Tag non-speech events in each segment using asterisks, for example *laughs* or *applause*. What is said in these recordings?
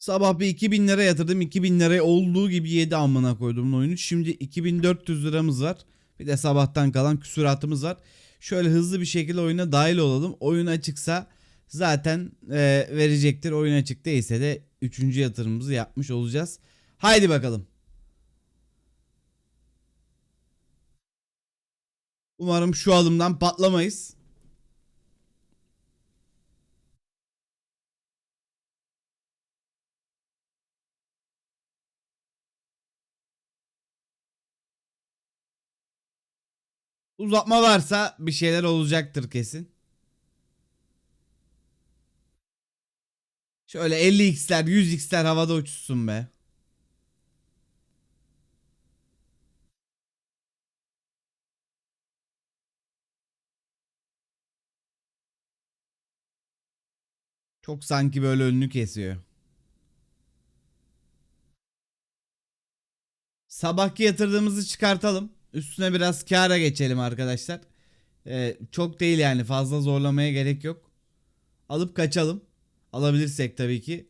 Sabah bir 2000 lira yatırdım. 2000 liraya olduğu gibi yedi amına koydum oyunu. Şimdi 2400 liramız var. Bir de sabahtan kalan küsuratımız var. Şöyle hızlı bir şekilde oyuna dahil olalım. Oyun açıksa zaten e, verecektir. Oyun açık değilse de 3. yatırımımızı yapmış olacağız. Haydi bakalım. Umarım şu alımdan patlamayız. Uzatma varsa bir şeyler olacaktır kesin. Şöyle 50x'ler 100x'ler havada uçuşsun be. Çok sanki böyle önünü kesiyor. Sabahki yatırdığımızı çıkartalım. Üstüne biraz kâra geçelim arkadaşlar. Ee, çok değil yani fazla zorlamaya gerek yok. Alıp kaçalım. Alabilirsek tabii ki.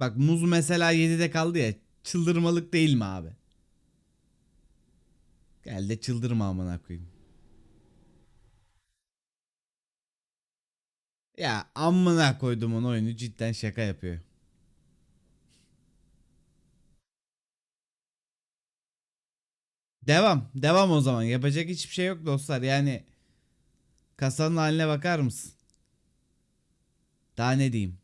Bak muz mesela 7'de kaldı ya. Çıldırmalık değil mi abi? Gel de çıldırma amına koyayım. Ya amına koydum onu oyunu cidden şaka yapıyor. Devam. Devam o zaman. Yapacak hiçbir şey yok dostlar. Yani kasanın haline bakar mısın? Daha ne diyeyim?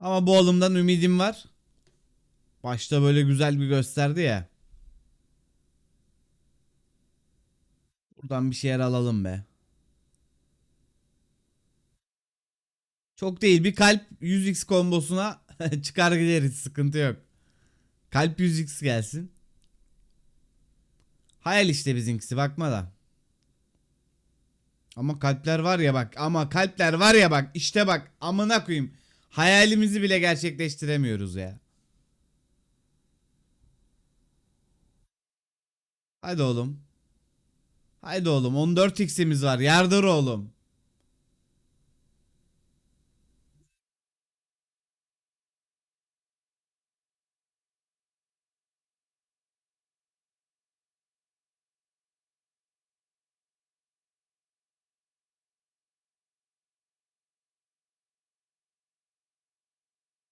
Ama bu alımdan ümidim var. Başta böyle güzel bir gösterdi ya. Buradan bir şeyler alalım be. Çok değil bir kalp 100x kombosuna *laughs* çıkar gideriz sıkıntı yok. Kalp 100x gelsin. Hayal işte bizimkisi bakma da. Ama kalpler var ya bak ama kalpler var ya bak işte bak amına koyayım. Hayalimizi bile gerçekleştiremiyoruz ya. Hadi oğlum. Haydi oğlum 14x'imiz var. Yardır oğlum.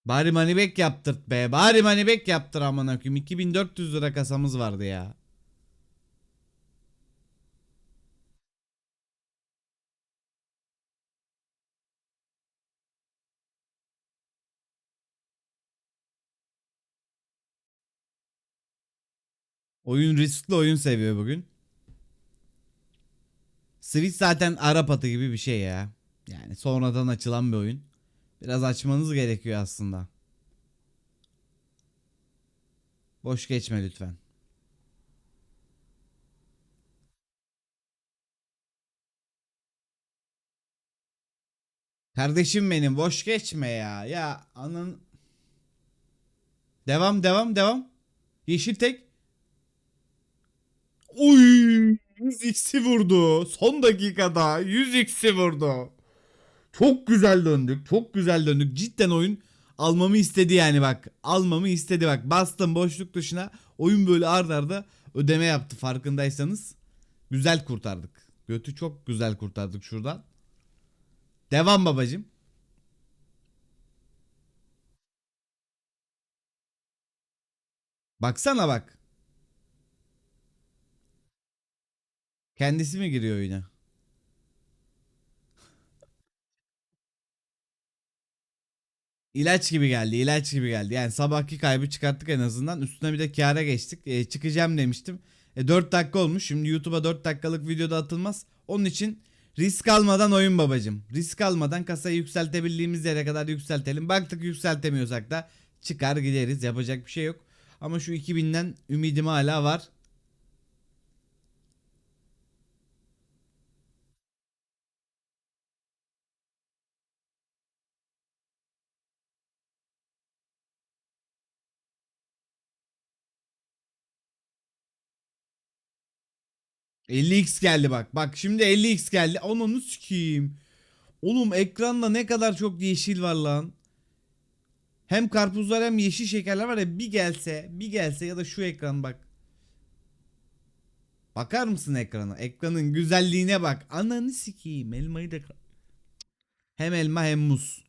Bari moneyback yaptırt be. Bari moneyback yaptır amına koyayım. 2400 lira kasamız vardı ya. Oyun riskli oyun seviyor bugün. Switch zaten Arap atı gibi bir şey ya. Yani sonradan açılan bir oyun. Biraz açmanız gerekiyor aslında. Boş geçme lütfen. Kardeşim benim boş geçme ya. Ya anın Devam devam devam. Yeşil tek. Oy 100x'i vurdu. Son dakikada 100x'i vurdu. Çok güzel döndük. Çok güzel döndük. Cidden oyun almamı istedi yani bak. Almamı istedi bak. Bastım boşluk dışına. Oyun böyle ard arda ödeme yaptı farkındaysanız. Güzel kurtardık. Götü çok güzel kurtardık şuradan. Devam babacım. Baksana bak. Kendisi mi giriyor oyuna? İlaç gibi geldi, ilaç gibi geldi. Yani sabahki kaybı çıkarttık en azından. Üstüne bir de kâra geçtik. E, çıkacağım demiştim. E, 4 dakika olmuş. Şimdi YouTube'a 4 dakikalık videoda atılmaz. Onun için risk almadan oyun babacım. Risk almadan kasayı yükseltebildiğimiz yere kadar yükseltelim. Baktık yükseltemiyorsak da çıkar gideriz. Yapacak bir şey yok. Ama şu 2000'den ümidim hala var. 50x geldi bak. Bak şimdi 50x geldi. Ananı sikeyim. Oğlum ekranda ne kadar çok yeşil var lan. Hem karpuzlar hem yeşil şekerler var ya bir gelse bir gelse ya da şu ekran bak. Bakar mısın ekrana? Ekranın güzelliğine bak. Ananı sikeyim. Elmayı da... Hem elma hem muz.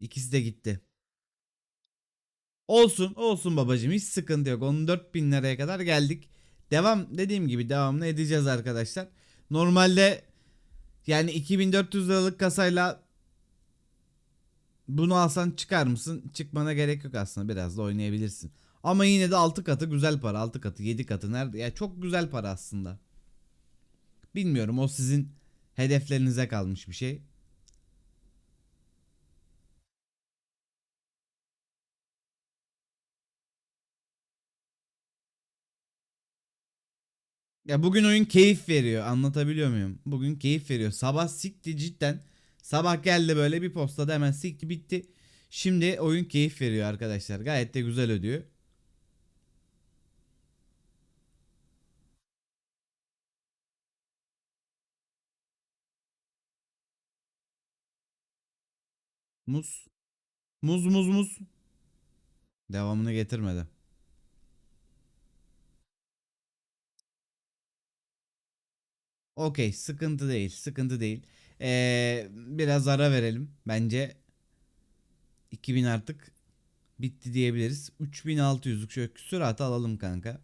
İkisi de gitti. Olsun olsun babacım hiç sıkıntı yok. 14 bin liraya kadar geldik. Devam dediğim gibi devamını edeceğiz arkadaşlar. Normalde yani 2400 liralık kasayla bunu alsan çıkar mısın? Çıkmana gerek yok aslında biraz da oynayabilirsin. Ama yine de 6 katı güzel para. 6 katı 7 katı nerede? Ya çok güzel para aslında. Bilmiyorum o sizin hedeflerinize kalmış bir şey. Ya bugün oyun keyif veriyor. Anlatabiliyor muyum? Bugün keyif veriyor. Sabah sikti cidden. Sabah geldi böyle bir postada hemen sikti bitti. Şimdi oyun keyif veriyor arkadaşlar. Gayet de güzel ödüyor. Muz. Muz muz muz. Devamını getirmedi. Okey sıkıntı değil sıkıntı değil. Ee, biraz ara verelim. Bence 2000 artık bitti diyebiliriz. 3600'lük şöyle küsuratı alalım kanka.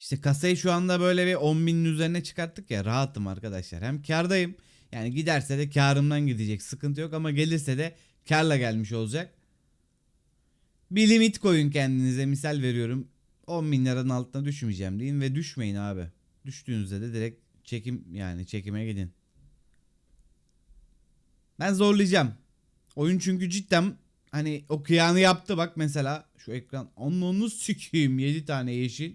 İşte kasayı şu anda böyle bir 10.000'in üzerine çıkarttık ya rahatım arkadaşlar. Hem kardayım. Yani giderse de karımdan gidecek. Sıkıntı yok ama gelirse de karla gelmiş olacak. Bir limit koyun kendinize. Misal veriyorum. 10 bin liranın altına düşmeyeceğim deyin ve düşmeyin abi. Düştüğünüzde de direkt çekim yani çekime gidin. Ben zorlayacağım. Oyun çünkü cidden hani o kıyanı yaptı bak mesela şu ekran onu sikeyim 7 tane yeşil.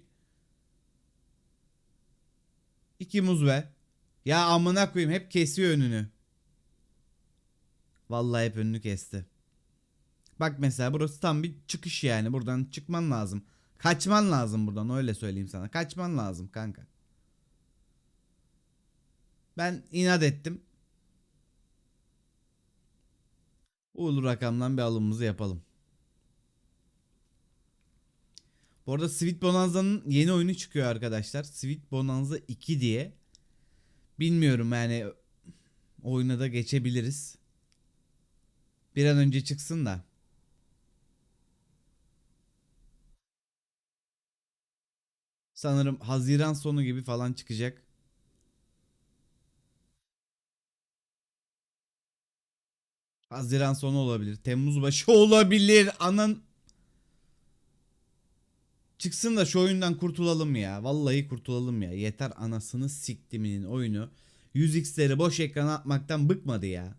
2 muz be. Ya amına koyayım hep kesiyor önünü. Vallahi hep önünü kesti. Bak mesela burası tam bir çıkış yani. Buradan çıkman lazım. Kaçman lazım buradan öyle söyleyeyim sana. Kaçman lazım kanka. Ben inat ettim. Uğurlu rakamdan bir alımımızı yapalım. Bu arada Sweet Bonanza'nın yeni oyunu çıkıyor arkadaşlar. Sweet Bonanza 2 diye. Bilmiyorum yani oyuna da geçebiliriz. Bir an önce çıksın da. Sanırım Haziran sonu gibi falan çıkacak. Haziran sonu olabilir. Temmuz başı *laughs* olabilir. Anan Çıksın da şu oyundan kurtulalım ya. Vallahi kurtulalım ya. Yeter anasını siktiminin oyunu. 100x'leri boş ekrana atmaktan bıkmadı ya.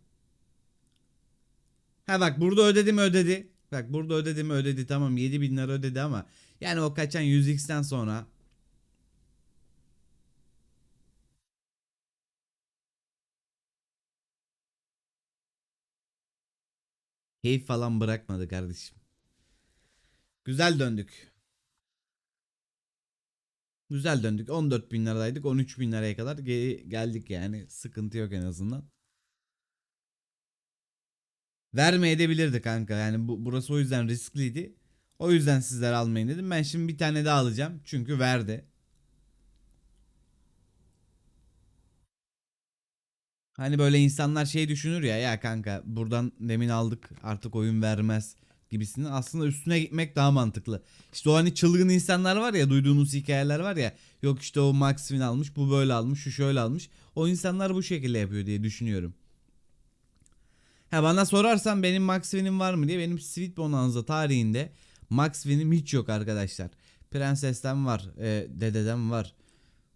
Ha bak burada ödedi mi ödedi. Bak burada ödedi mi ödedi tamam 7000 lira ödedi ama yani o kaçan 100x'ten sonra keyif falan bırakmadı kardeşim. Güzel döndük. Güzel döndük. 14 bin liradaydık. 13 bin liraya kadar geri geldik yani. Sıkıntı yok en azından. Vermeye edebilirdi kanka. Yani bu, burası o yüzden riskliydi. O yüzden sizler almayın dedim. Ben şimdi bir tane daha alacağım. Çünkü verdi. Hani böyle insanlar şey düşünür ya ya kanka buradan demin aldık artık oyun vermez gibisinden aslında üstüne gitmek daha mantıklı. İşte o hani çılgın insanlar var ya duyduğunuz hikayeler var ya yok işte o Max Win almış bu böyle almış şu şöyle almış. O insanlar bu şekilde yapıyor diye düşünüyorum. Ha bana sorarsan benim Max Win'im var mı diye benim Sweet Bonanza tarihinde Max Win'im hiç yok arkadaşlar. Prenses'ten var, e, dededen var.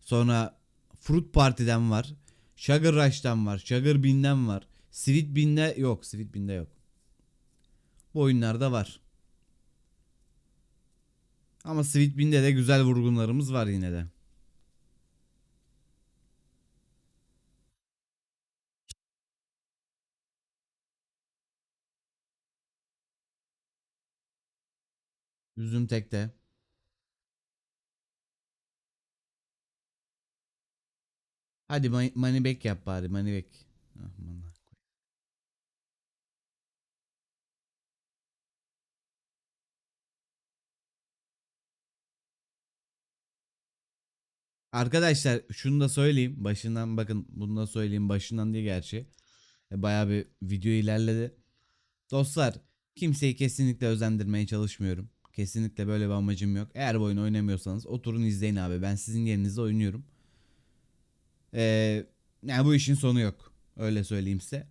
Sonra Fruit Party'den var. Sugar Rush'tan var. Sugar Bean'den var. Sweet Bean'de yok. Sweet Bean'de yok. Bu oyunlarda var. Ama Sweet Bean'de de güzel vurgunlarımız var yine de. Üzüm tekte. Hadi money back yap bari money back. Ah, amına koy- Arkadaşlar şunu da söyleyeyim. Başından bakın bunu da söyleyeyim. Başından değil gerçi. E, Bayağı bir video ilerledi. Dostlar kimseyi kesinlikle özendirmeye çalışmıyorum. Kesinlikle böyle bir amacım yok. Eğer bu oyunu oynamıyorsanız oturun izleyin abi. Ben sizin yerinizde oynuyorum. Ee, yani bu işin sonu yok. Öyle söyleyeyim size.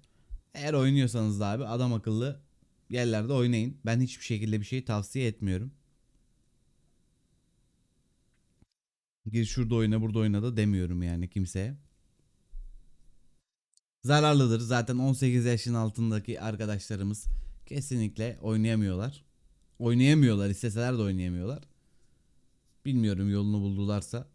Eğer oynuyorsanız da abi adam akıllı yerlerde oynayın. Ben hiçbir şekilde bir şey tavsiye etmiyorum. Gir şurada oyna burada oyna da demiyorum yani kimseye. Zararlıdır. Zaten 18 yaşın altındaki arkadaşlarımız kesinlikle oynayamıyorlar. Oynayamıyorlar. isteseler de oynayamıyorlar. Bilmiyorum yolunu buldularsa.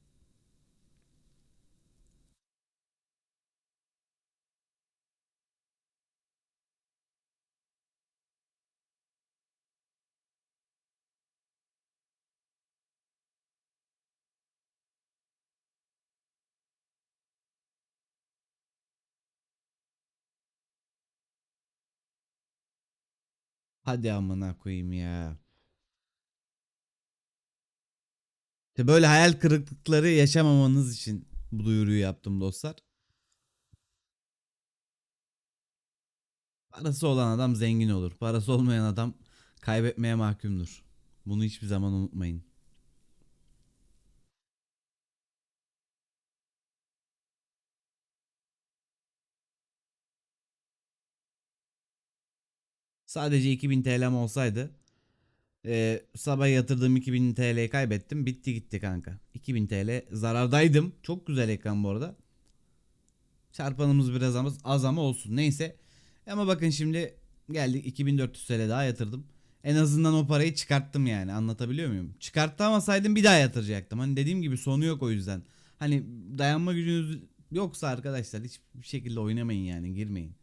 Hadi amına koyayım ya. İşte böyle hayal kırıklıkları yaşamamanız için bu duyuruyu yaptım dostlar. Parası olan adam zengin olur. Parası olmayan adam kaybetmeye mahkumdur. Bunu hiçbir zaman unutmayın. Sadece 2000 TL'm olsaydı e, sabah yatırdığım 2000 TL'yi kaybettim. Bitti gitti kanka. 2000 TL zarardaydım. Çok güzel ekran bu arada. Çarpanımız biraz az, az ama olsun. Neyse. Ama bakın şimdi geldik 2400 TL daha yatırdım. En azından o parayı çıkarttım yani. Anlatabiliyor muyum? Çıkartamasaydım bir daha yatıracaktım. Hani dediğim gibi sonu yok o yüzden. Hani dayanma gücünüz yoksa arkadaşlar hiçbir şekilde oynamayın yani girmeyin.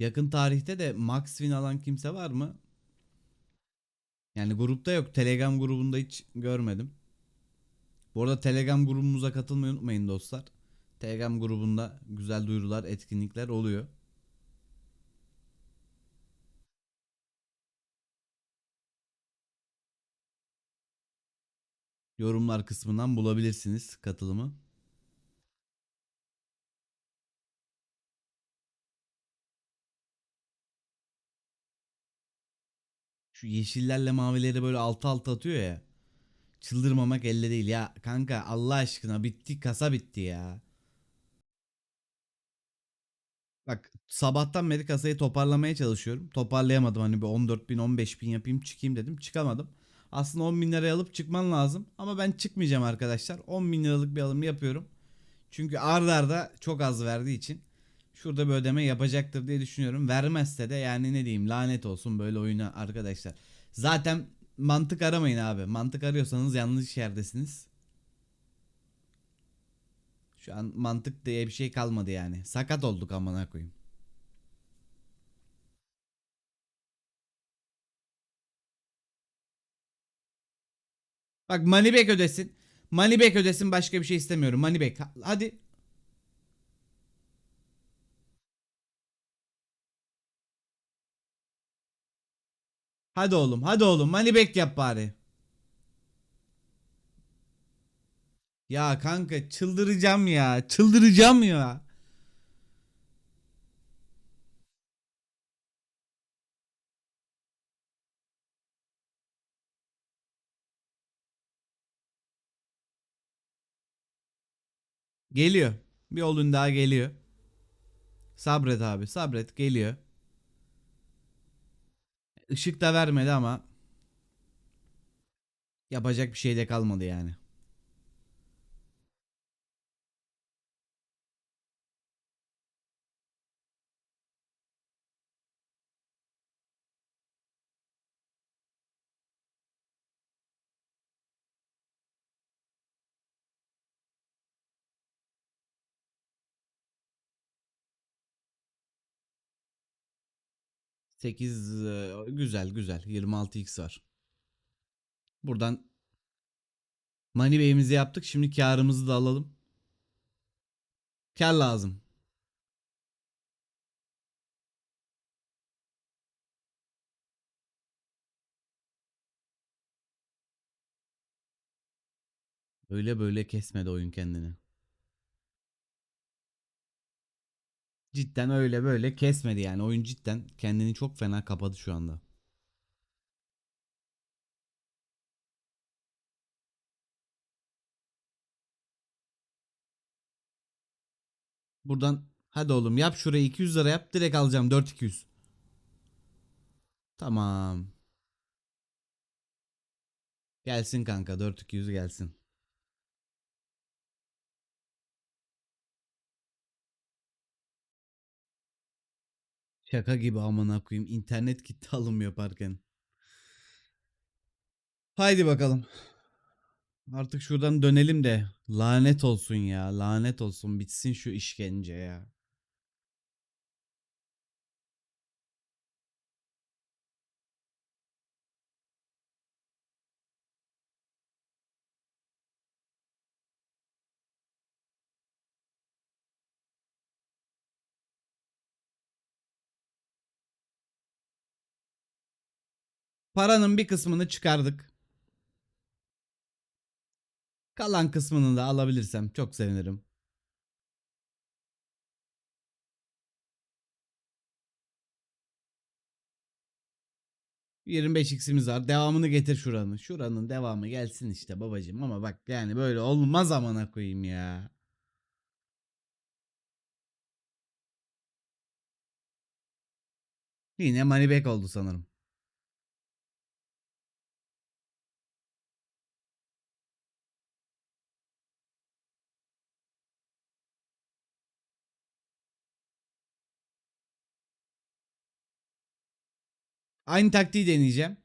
Yakın tarihte de max win alan kimse var mı? Yani grupta yok. Telegram grubunda hiç görmedim. Bu arada Telegram grubumuza katılmayı unutmayın dostlar. Telegram grubunda güzel duyurular, etkinlikler oluyor. Yorumlar kısmından bulabilirsiniz katılımı. Şu yeşillerle mavileri böyle altı altı atıyor ya. Çıldırmamak elde değil ya. Kanka Allah aşkına bitti kasa bitti ya. Bak sabahtan beri kasayı toparlamaya çalışıyorum. Toparlayamadım hani bir 14 bin 15 bin yapayım çıkayım dedim. Çıkamadım. Aslında 10 bin liraya alıp çıkman lazım. Ama ben çıkmayacağım arkadaşlar. 10 bin liralık bir alım yapıyorum. Çünkü arda arda çok az verdiği için. Şurada bir ödeme yapacaktır diye düşünüyorum. Vermezse de yani ne diyeyim lanet olsun böyle oyuna arkadaşlar. Zaten mantık aramayın abi. Mantık arıyorsanız yanlış yerdesiniz. Şu an mantık diye bir şey kalmadı yani. Sakat olduk amına koyayım. Bak back ödesin. Back ödesin başka bir şey istemiyorum. Ha- Hadi. Hadi oğlum. Hadi oğlum. Money back yap bari. Ya kanka çıldıracağım ya. Çıldıracağım ya. Geliyor. Bir olun daha geliyor. Sabret abi. Sabret. Geliyor. Işık da vermedi ama yapacak bir şey de kalmadı yani. 8 e, güzel güzel 26x var. Buradan money bey'imizi yaptık. Şimdi karımızı da alalım. Kar lazım. Öyle böyle kesmedi oyun kendini. Cidden öyle böyle kesmedi yani. Oyun cidden kendini çok fena kapadı şu anda. Buradan hadi oğlum yap şurayı 200 lira yap direkt alacağım 4200. Tamam. Gelsin kanka 4200 gelsin. Şaka gibi amına koyayım. İnternet gitti alım yaparken. Haydi bakalım. Artık şuradan dönelim de lanet olsun ya. Lanet olsun bitsin şu işkence ya. Paranın bir kısmını çıkardık. Kalan kısmını da alabilirsem çok sevinirim. ...25x'imiz var. Devamını getir şuranın. Şuranın devamı gelsin işte babacım. Ama bak yani böyle olmaz amına koyayım ya. Yine money back oldu sanırım. Aynı taktiği deneyeceğim.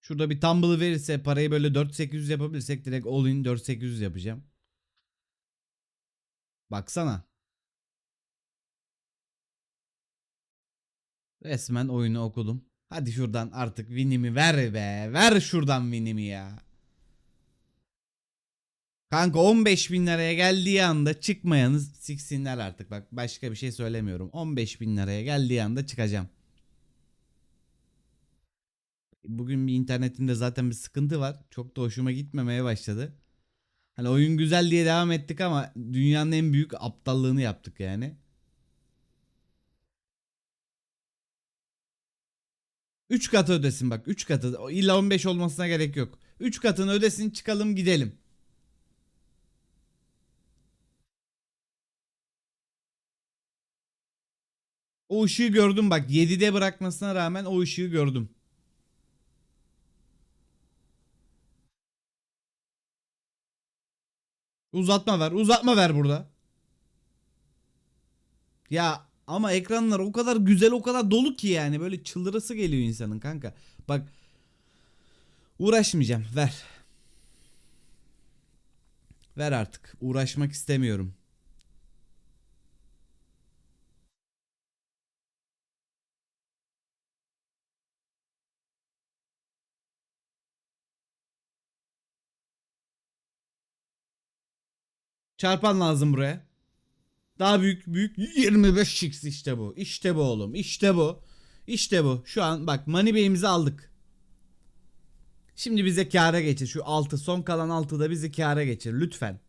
Şurada bir tumble verirse parayı böyle 4800 yapabilirsek direkt all in 4800 yapacağım. Baksana. Resmen oyunu okudum. Hadi şuradan artık winimi ver be. Ver şuradan winimi ya. Kanka 15 bin liraya geldiği anda çıkmayanız siksinler artık. Bak başka bir şey söylemiyorum. 15 bin liraya geldiği anda çıkacağım. Bugün bir internetimde zaten bir sıkıntı var. Çok da hoşuma gitmemeye başladı. Hani oyun güzel diye devam ettik ama dünyanın en büyük aptallığını yaptık yani. 3 katı ödesin bak 3 katı. İlla 15 olmasına gerek yok. 3 katını ödesin çıkalım gidelim. O ışığı gördüm bak 7'de bırakmasına rağmen o ışığı gördüm. Uzatma ver uzatma ver burada. Ya ama ekranlar o kadar güzel o kadar dolu ki yani böyle çıldırası geliyor insanın kanka. Bak uğraşmayacağım ver. Ver artık uğraşmak istemiyorum. Çarpan lazım buraya. Daha büyük büyük 25 x işte bu. İşte bu oğlum. İşte bu. İşte bu. Şu an bak money bey'imizi aldık. Şimdi bize kâra geçir. Şu 6 son kalan 6'da bizi kâra geçir lütfen.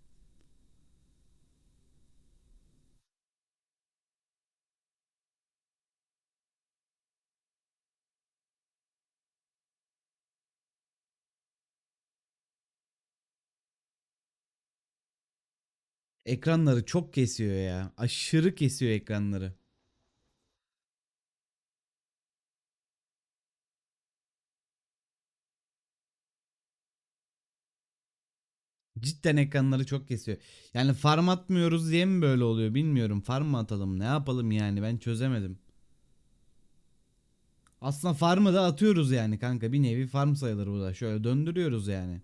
Ekranları çok kesiyor ya. Aşırı kesiyor ekranları. Cidden ekranları çok kesiyor. Yani farm atmıyoruz diye mi böyle oluyor bilmiyorum. Farm mı atalım ne yapalım yani ben çözemedim. Aslında farmı da atıyoruz yani kanka. Bir nevi farm sayılır bu da. Şöyle döndürüyoruz yani.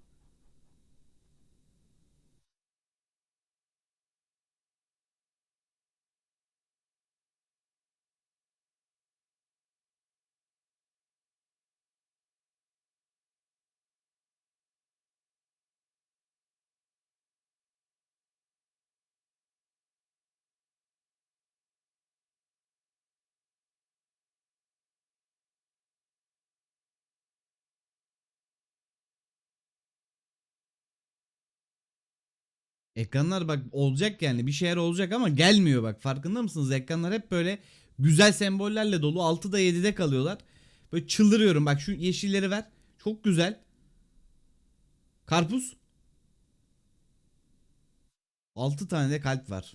Ekranlar bak olacak yani bir şeyler olacak ama gelmiyor bak farkında mısınız? Ekranlar hep böyle güzel sembollerle dolu 6'da 7'de kalıyorlar. Böyle çıldırıyorum bak şu yeşilleri ver. Çok güzel. Karpuz. 6 tane de kalp var.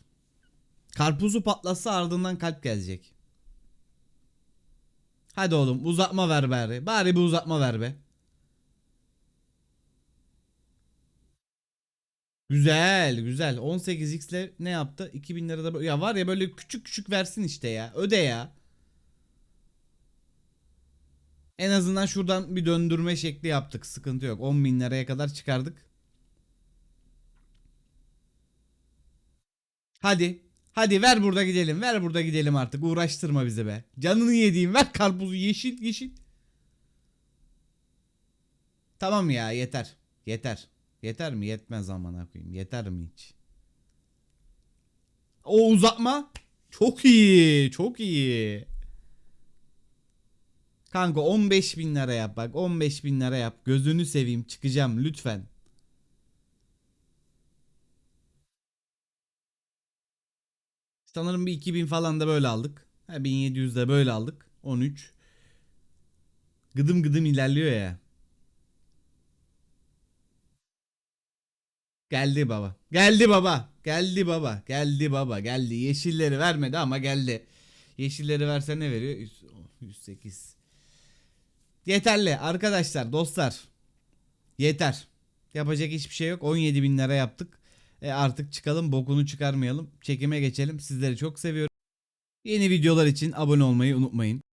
Karpuzu patlatsa ardından kalp gelecek. Hadi oğlum uzatma ver bari. Bari bir uzatma ver be. Güzel güzel. 18x ile ne yaptı? 2000 lira da böyle- ya var ya böyle küçük küçük versin işte ya. Öde ya. En azından şuradan bir döndürme şekli yaptık. Sıkıntı yok. 10 bin liraya kadar çıkardık. Hadi. Hadi ver burada gidelim. Ver burada gidelim artık. Uğraştırma bizi be. Canını yediğim ver karpuzu yeşil yeşil. Tamam ya yeter. Yeter. Yeter mi? Yetmez amına koyayım. Yeter mi hiç? O uzatma. Çok iyi. Çok iyi. Kanka 15 bin lira yap bak 15 bin lira yap gözünü seveyim çıkacağım lütfen. Sanırım bir 2000 falan da böyle aldık. Ha 1700 de böyle aldık. 13. Gıdım gıdım ilerliyor ya. Geldi baba. Geldi baba. Geldi baba. Geldi baba. Geldi. Yeşilleri vermedi ama geldi. Yeşilleri verse ne veriyor? 100 108. Yeterli arkadaşlar dostlar. Yeter. Yapacak hiçbir şey yok. 17 bin lira yaptık. E artık çıkalım bokunu çıkarmayalım. Çekime geçelim. Sizleri çok seviyorum. Yeni videolar için abone olmayı unutmayın.